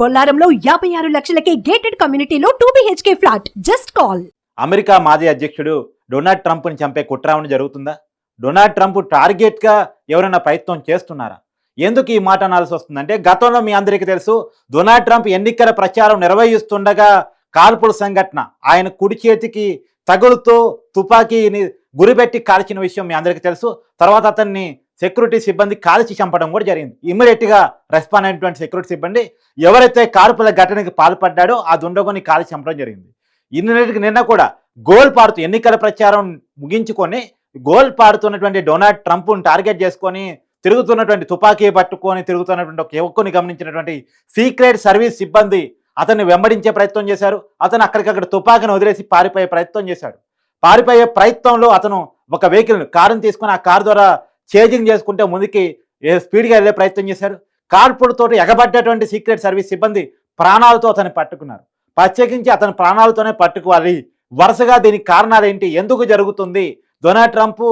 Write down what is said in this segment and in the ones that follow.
బొల్లారంలో యాభై ఆరు లక్షలకే గేటెడ్ కమ్యూనిటీలో two BHK flat just call America మాజీ అధ్యక్షుడు డొనాల్డ్ ట్రంప్ని చంపే కుట్రావణ జరుగుతుందా? డొనాల్డ్ ట్రంప్ టార్గెట్గా ఎవరైనా ప్రయత్నం చేస్తున్నారా? ఎందుకు ఈ మాట అనాల్సి వస్తుందంటే గతంలో మీ అందరికీ తెలుసు డొనాల్డ్ ట్రంప్ ఎన్నికల ప్రచారం నిర్వహిస్తుండగా కాల్పుల సంఘటన ఆయన కుడి చేతికి తగులుతూ తుపాకీని గురిపెట్టి కాల్చిన విషయం మీ అందరికీ తెలుసు. తర్వాత అతన్ని సెక్యూరిటీ సిబ్బంది కాల్చి చంపడం కూడా జరిగింది. ఇమ్మీడియట్గా రెస్పాండ్ అయినటువంటి సెక్యూరిటీ సిబ్బంది ఎవరైతే కాల్పుల ఘటనకి పాల్పడ్డాడో ఆ దుండగుని కాల్చి చంపడం జరిగింది. ఇన్నిటికి నిన్న కూడా గోల్ పారుతూ ఎన్నికల ప్రచారం ముగించుకొని గోల్ పారుతున్నటువంటి డొనాల్డ్ ట్రంప్ను టార్గెట్ చేసుకొని తిరుగుతున్నటువంటి తుపాకీ పట్టుకొని తిరుగుతున్నటువంటి ఒక యువకుని గమనించినటువంటి సీక్రెట్ సర్వీస్ సిబ్బంది అతన్ని వెంబడించే ప్రయత్నం చేశారు. అతను అక్కడికక్కడ తుపాకీని వదిలేసి పారిపోయే ప్రయత్నం చేశాడు. పారిపోయే ప్రయత్నంలో అతను ఒక వెహికల్ కారుని తీసుకొని ఆ కారు ద్వారా చేజింగ్ చేసుకుంటే ముందుకి ఏ స్పీడ్గా వెళ్ళే ప్రయత్నం చేశారు. కాల్పులతోటి ఎగబడ్డటువంటి సీక్రెట్ సర్వీస్ సిబ్బంది ప్రాణాలతో అతన్ని పట్టుకున్నారు. ప్రత్యేకించి అతని ప్రాణాలతోనే పట్టుకోవాలి. వరుసగా దీనికి కారణాలు ఏంటి? ఎందుకు జరుగుతుంది? డొనాల్డ్ ట్రంప్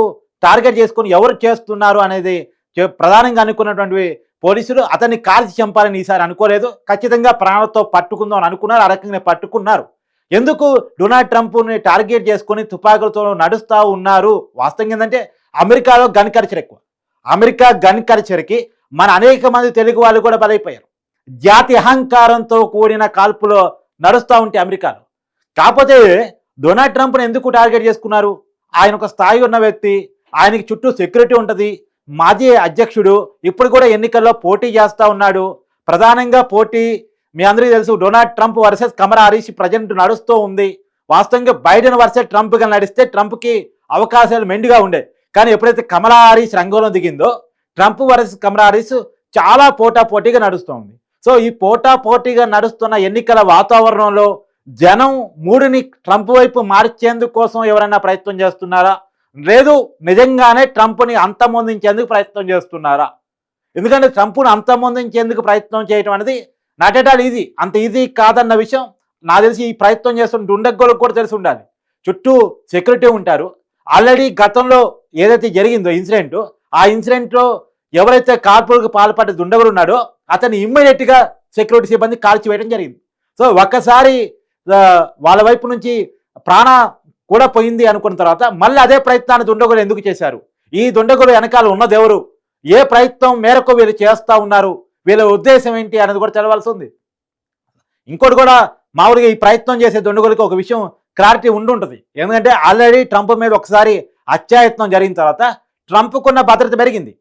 టార్గెట్ చేసుకుని ఎవరు చేస్తున్నారు అనేది ప్రధానంగా అనుకున్నటువంటి పోలీసులు అతన్ని కాల్చి చంపాలని ఈసారి అనుకోలేదు. ఖచ్చితంగా ప్రాణాలతో పట్టుకుందాం అని అనుకున్నారు. ఆ రకంగా పట్టుకున్నారు. ఎందుకు డొనాల్డ్ ట్రంప్ని టార్గెట్ చేసుకుని తుపాకులతో నడుస్తూ ఉన్నారు? వాస్తవం ఏంటంటే అమెరికాలో గన్ కల్చర్ ఎక్కువ. అమెరికా గన్ కల్చర్కి మన అనేక మంది తెలుగు వాళ్ళు కూడా బలైపోయారు. జాతి అహంకారంతో కూడిన కాల్పులో నడుస్తూ ఉంటే అమెరికాలో. కాకపోతే డొనాల్డ్ ట్రంప్ని ఎందుకు టార్గెట్ చేసుకున్నారు? ఆయన ఒక స్థాయి ఉన్న వ్యక్తి ఆయనకి చుట్టూ సెక్యూరిటీ ఉంటుంది. మాజీ అధ్యక్షుడు ఇప్పుడు కూడా ఎన్నికల్లో పోటీ చేస్తూ ఉన్నాడు. ప్రధానంగా పోటీ మీ అందరికీ తెలుసు Donald Trump versus Kamala Harris present నడుస్తూ ఉంది. వాస్తవంగా బైడెన్ వర్సెస్ ట్రంప్గా నడిస్తే ట్రంప్కి అవకాశాలు మెండుగా ఉండే. కానీ ఎప్పుడైతే కమలా హారీస్ రంగంలో దిగిందో ట్రంప్ వర్సెస్ కమలా హారీస్ చాలా పోటా పోటీగా నడుస్తుంది. సో ఈ పోటా పోటీగా నడుస్తున్న ఎన్నికల వాతావరణంలో జనం మూడుని ట్రంప్ వైపు మార్చేందుకు కోసం ఎవరైనా ప్రయత్నం చేస్తున్నారా? లేదు నిజంగానే ట్రంప్ని అంతమొందించేందుకు ప్రయత్నం చేస్తున్నారా? ఎందుకంటే ట్రంప్ను అంతమొందించేందుకు ప్రయత్నం చేయటం అనేది నాట్ ఎట్ ఆల్ ఈజీ. అంత ఈజీ కాదన్న విషయం నాకు తెలిసి ఈ ప్రయత్నం చేస్తున్న దుండగ్గోలకు కూడా తెలిసి ఉండాలి. చుట్టూ సెక్యూరిటీ ఉంటారు. ఆల్రెడీ గతంలో ఏదైతే జరిగిందో ఇన్సిడెంట్ ఆ ఇన్సిడెంట్లో ఎవరైతే కార్పులకు పాల్పడ్డ దుండగులు ఉన్నాడో అతన్ని ఇమ్మీడియట్గా సెక్యూరిటీ సిబ్బంది కాల్చివేయడం జరిగింది. సో ఒక్కసారి వాళ్ళ వైపు నుంచి ప్రాణ కూడా పోయింది అనుకున్న తర్వాత మళ్ళీ అదే ప్రయత్నాన్ని దుండగులు ఎందుకు చేశారు? ఈ దుండగులు వెనకాల ఉన్నదెవరు ఏ ప్రయత్నం మేరకు వీళ్ళు చేస్తూ ఉన్నారు? వీళ్ళ ఉద్దేశం ఏంటి అనేది కూడా తెలవాల్సి ఉంది. ఇంకోటి కూడా మామూలుగా ఈ ప్రయత్నం చేసే దుండగులకి ఒక విషయం క్లారిటీ ఉండి ఉంటుంది ఎందుకంటే ఆల్రెడీ ట్రంప్ మీద ఒకసారి అత్యాయత్నం జరిగిన తర్వాత ట్రంప్కున్న భద్రత పెరిగింది.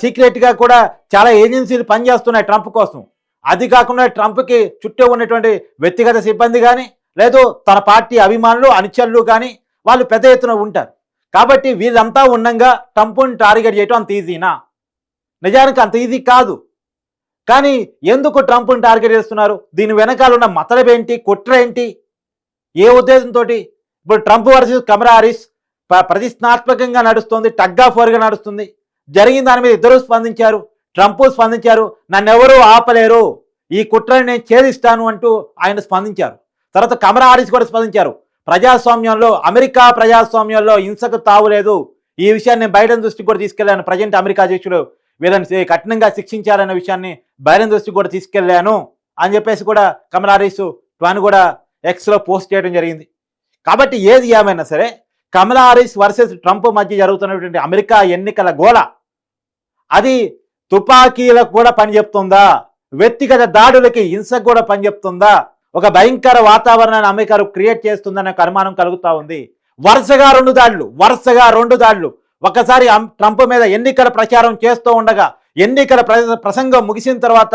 సీక్రెట్గా కూడా చాలా ఏజెన్సీలు పనిచేస్తున్నాయి ట్రంప్ కోసం. అది కాకుండా ట్రంప్కి చుట్టూ ఉన్నటువంటి వ్యక్తిగత సిబ్బంది కానీ లేదు తన పార్టీ అభిమానులు అనుచరులు కానీ వాళ్ళు పెద్ద ఎత్తున ఉంటారు. కాబట్టి వీళ్ళంతా ఉండగా ట్రంప్ని టార్గెట్ చేయటం అంత ఈజీనా? నిజానికి అంత ఈజీ కాదు. కానీ ఎందుకు ట్రంప్ని టార్గెట్ చేస్తున్నారు? దీని వెనకాల ఉన్న మతలబేంటి కుట్ర ఏంటి? ఏ ఉద్దేశంతో ఇప్పుడు ట్రంప్ వర్సెస్ కమరా హారిస్ ప్రతిష్టాత్మకంగా నడుస్తుంది టగ్ ఆఫ్ నడుస్తుంది. జరిగిన దాని మీద ఇద్దరు స్పందించారు ట్రంప్ స్పందించారు నన్నెవరూ ఆపలేరు ఈ కుట్రని నేను ఛేదిస్తాను అంటూ ఆయన స్పందించారు. తర్వాత కమరా హారిస్ కూడా స్పందించారు ప్రజాస్వామ్యంలో అమెరికా ప్రజాస్వామ్యంలో హింసకు తావులేదు ఈ విషయాన్ని బైడెన్ దృష్టికి కూడా తీసుకెళ్ళాను ప్రజెంట్ అమెరికా అధ్యక్షుడు వీళ్ళని కఠినంగా శిక్షించాలనే విషయాన్ని బైడెన్ దృష్టికి కూడా తీసుకెళ్ళాను అని చెప్పేసి కూడా కమలా హారిస్ తాను కూడా ఎక్స్లో పోస్ట్ చేయడం జరిగింది. కాబట్టి ఏది ఏమైనా సరే కమలా హారిస్ వర్సెస్ ట్రంప్ మధ్య జరుగుతున్నటువంటి అమెరికా ఎన్నికల గోళ అది తుపాకీలకు కూడా పని చెప్తుందా? వ్యక్తిగత దాడులకి హింసకు కూడా పని చెప్తుందా? ఒక భయంకర వాతావరణాన్ని అమెరికా క్రియేట్ చేస్తుందనే అనుమానం కలుగుతూ ఉంది. వరుసగా రెండు దాడులు వరుసగా రెండు దాడులు. ఒకసారి ట్రంప్ మీద ఎన్నికల ప్రచారం చేస్తూ ఉండగా ఎన్నికల ప్రసంగం ముగిసిన తర్వాత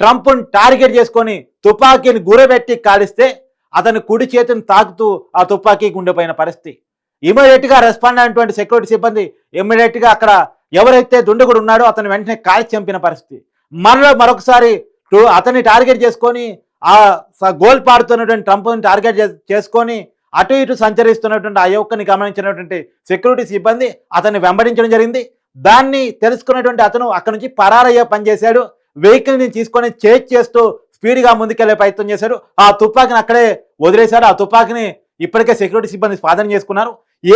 ట్రంప్ను టార్గెట్ చేసుకొని తుపాకీని గురబెట్టి కాలిస్తే అతని కుడి చేతిని తాకుతూ ఆ తుపాకీ గుండెపోయిన పరిస్థితి. ఇమీడియట్గా రెస్పాండ్ అయినటువంటి సెక్యూరిటీ సిబ్బంది ఇమీడియట్గా అక్కడ ఎవరైతే దుండగుడు ఉన్నాడో అతను వెంటనే కాల్చి చంపిన పరిస్థితి. మరో మరొకసారి టు- అతన్ని టార్గెట్ చేసుకొని ఆ గోల్ పాడుతున్నటువంటి ట్రంప్ని టార్గెట్ చేసుకొని అటు ఇటు సంచరిస్తున్నటువంటి ఆ యువకుని గమనించినటువంటి సెక్యూరిటీ సిబ్బంది అతన్ని వెంబడించడం జరిగింది. దాన్ని తెలుసుకున్నటువంటి అతను అక్కడి నుంచి పరారయ్యే పనిచేశాడు. వెహికల్ని తీసుకొని చేజ్ చేస్తూ స్పీడ్గా ముందుకెళ్ళే ప్రయత్నం చేశారు. ఆ తుపాకీని అక్కడే వదిలేశారు. ఆ తుపాకీని ఇప్పటికే సెక్యూరిటీ సిబ్బంది స్వాధీనం చేసుకున్నారు.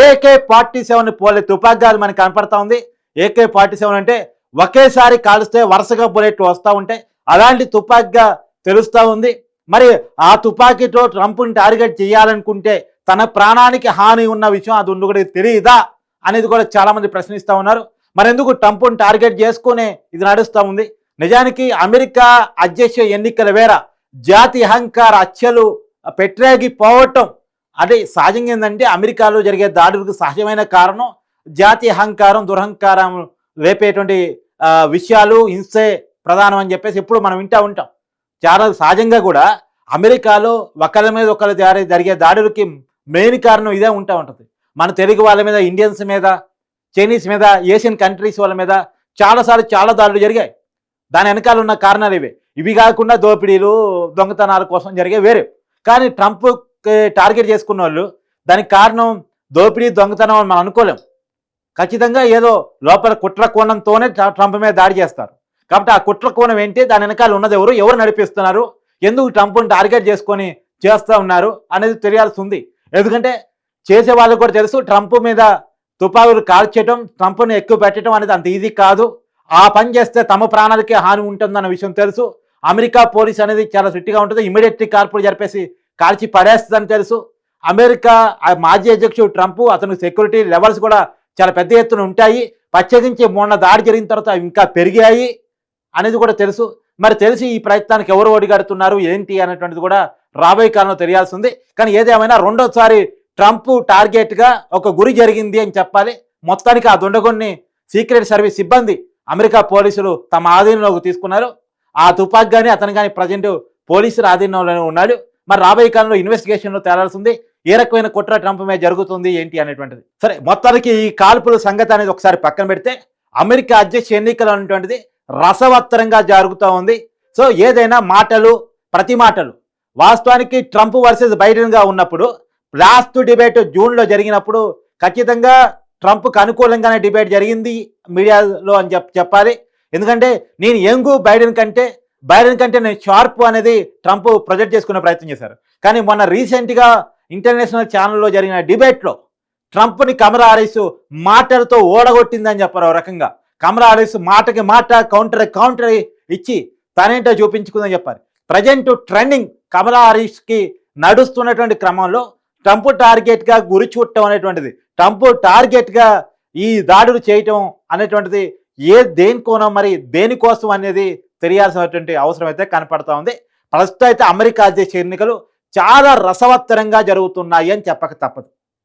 ఏకే ఫార్టీ సెవెన్ పోలే తుపాకీలు మనకి కనపడతా ఉంది. ఏకే ఫార్టీ సెవెన్ అంటే ఒకేసారి కాలుస్తే వరుసగా బుల్లెట్లు వస్తూ ఉంటాయి. అలాంటి తుపాకీగా తెలుస్తూ ఉంది. మరి ఆ తుపాకీతో ట్రంప్ని టార్గెట్ చేయాలనుకుంటే తన ప్రాణానికి హాని ఉన్న విషయం అది ఉండి కూడా తెలియదా అనేది కూడా చాలామంది ప్రశ్నిస్తూ ఉన్నారు. మరెందుకు ట్రంప్ని టార్గెట్ చేసుకునే ఇది నడుస్తూ ఉంది. నిజానికి అమెరికా అధ్యక్ష ఎన్నికల వేళ జాతి అహంకార హత్యలు పెట్టరేగిపోవటం అదే సహజంగా ఏంటంటే అమెరికాలో జరిగే దాడులకు సహజమైన కారణం జాతి అహంకారం దురహంకారం లేపేటువంటి విషయాలు హింసే ప్రధానం అని చెప్పేసి ఎప్పుడు మనం వింటూ ఉంటాం. చాలా సహజంగా కూడా అమెరికాలో ఒకళ్ళ మీద ఒకళ్ళ దారి జరిగే దాడులకి మెయిన్ కారణం ఇదే ఉంటా ఉంటుంది. మన తెలుగు వాళ్ళ మీద ఇండియన్స్ మీద చైనీస్ మీద ఏషియన్ కంట్రీస్ వాళ్ళ మీద చాలాసార్లు చాలా దాడులు జరిగాయి. దాని వెనకాల ఉన్న కారణాలు ఇవే. ఇవి కాకుండా దోపిడీలు దొంగతనాల కోసం జరిగే వేరే. కానీ ట్రంప్ టార్గెట్ చేసుకున్న వాళ్ళు దానికి కారణం దోపిడీ దొంగతనం అని మనం అనుకోలేం. ఖచ్చితంగా ఏదో లోపల కుట్ర కోణంతోనే ట్రంప్ మీద దాడి చేస్తారు. కాబట్టి ఆ కుట్ర కోణం ఏంటి? దాని వెనకాల ఉన్నది ఎవరు? ఎవరు నడిపిస్తున్నారు? ఎందుకు ట్రంప్ని టార్గెట్ చేసుకొని చేస్తూ ఉన్నారు? అనేది తెలియాల్సి ఉంది. ఎందుకంటే చేసే వాళ్ళకు కూడా తెలుసు ట్రంప్ మీద తుపాకులు కాల్చడం ట్రంప్ని ఎక్కువ పెట్టడం అనేది అంత ఈజీ కాదు. ఆ పని చేస్తే తమ ప్రాణాలకే హాని ఉంటుందన్న విషయం తెలుసు. అమెరికా పోలీస్ అనేది చాలా స్ట్రిక్ట్గా ఉంటుంది. ఇమీడియట్లీ కార్పులు జరిపేసి కాల్చి పడేస్తుందని తెలుసు. అమెరికా మాజీ అధ్యక్షుడు ట్రంప్ అతను సెక్యూరిటీ లెవెల్స్ కూడా చాలా పెద్ద ఎత్తున ఉంటాయి. ప్రత్యేకించి మొన్న దాడి జరిగిన తర్వాత ఇంకా పెరిగాయి అనేది కూడా తెలుసు. మరి తెలిసి ఈ ప్రయత్నానికి ఎవరు ఒడిగడుతున్నారు? ఏంటి అనేటువంటిది కూడా రాబోయే కాలంలో తెలియాల్సి ఉంది కానీ ఏదేమైనా రెండోసారి ట్రంప్ టార్గెట్గా ఒక గురి జరిగింది అని చెప్పాలి. మొత్తానికి ఆ దుండగుడిని సీక్రెట్ సర్వీస్ సిబ్బంది అమెరికా పోలీసులు తమ ఆధీనంలోకి తీసుకున్నారు. ఆ తుపాక్ కానీ అతను కానీ ప్రజెంట్ పోలీసుల ఆధీనంలోనే ఉన్నాడు. మరి రాబోయే కాలంలో ఇన్వెస్టిగేషన్లో తేరాల్సింది ఏ రకమైన కుట్ర ట్రంప్ మీద జరుగుతుంది ఏంటి అనేటువంటిది. సరే మొత్తానికి ఈ కాల్పుల సంగతి అనేది ఒకసారి పక్కన పెడితే అమెరికా అధ్యక్ష ఎన్నికలు అనేటువంటిది రసవత్తరంగా జరుగుతూ ఉంది. సో ఏదైనా మాటలు ప్రతి మాటలు. వాస్తవానికి ట్రంప్ వర్సెస్ బైడెన్గా ఉన్నప్పుడు లాస్ట్ డిబేట్ జూన్లో జరిగినప్పుడు ఖచ్చితంగా ట్రంప్కి అనుకూలంగానే డిబేట్ జరిగింది మీడియాలో అని చెప్ చెప్పాలి. ఎందుకంటే నేను యంగు బైడెన్ కంటే బైడెన్ కంటే నేను షార్ప్ అనేది ట్రంప్ ప్రొజెక్ట్ చేసుకునే ప్రయత్నం చేశారు. కానీ మొన్న రీసెంట్గా ఇంటర్నేషనల్ ఛానల్లో జరిగిన డిబేట్లో ట్రంప్ని కమలా హారిస్ మాటలతో ఓడగొట్టిందని చెప్పారు ఒక రకంగా. కమలా హారిస్ మాటకి మాట కౌంటర్ కౌంటర్ ఇచ్చి తనేంటో చూపించుకుందని చెప్పారు. ప్రజెంట్ ట్రెండింగ్ కమలా హారిస్కి నడుస్తున్నటువంటి క్రమంలో ట్రంప్ టార్గెట్గా గురి చూడటం అనేటువంటిది. ట్రంప్ టార్గెట్గా ఈ దాడులు చేయటం అనేటువంటిది ఏ దేనికోనం మరి దేనికోసం అనేది తెలియాల్సినటువంటి అవసరం అయితే కనపడతా ఉంది. ప్రస్తుతం అయితే అమెరికా అధ్యక్ష ఎన్నికలు చాలా రసవత్తరంగా జరుగుతున్నాయి అని చెప్పక తప్పదు.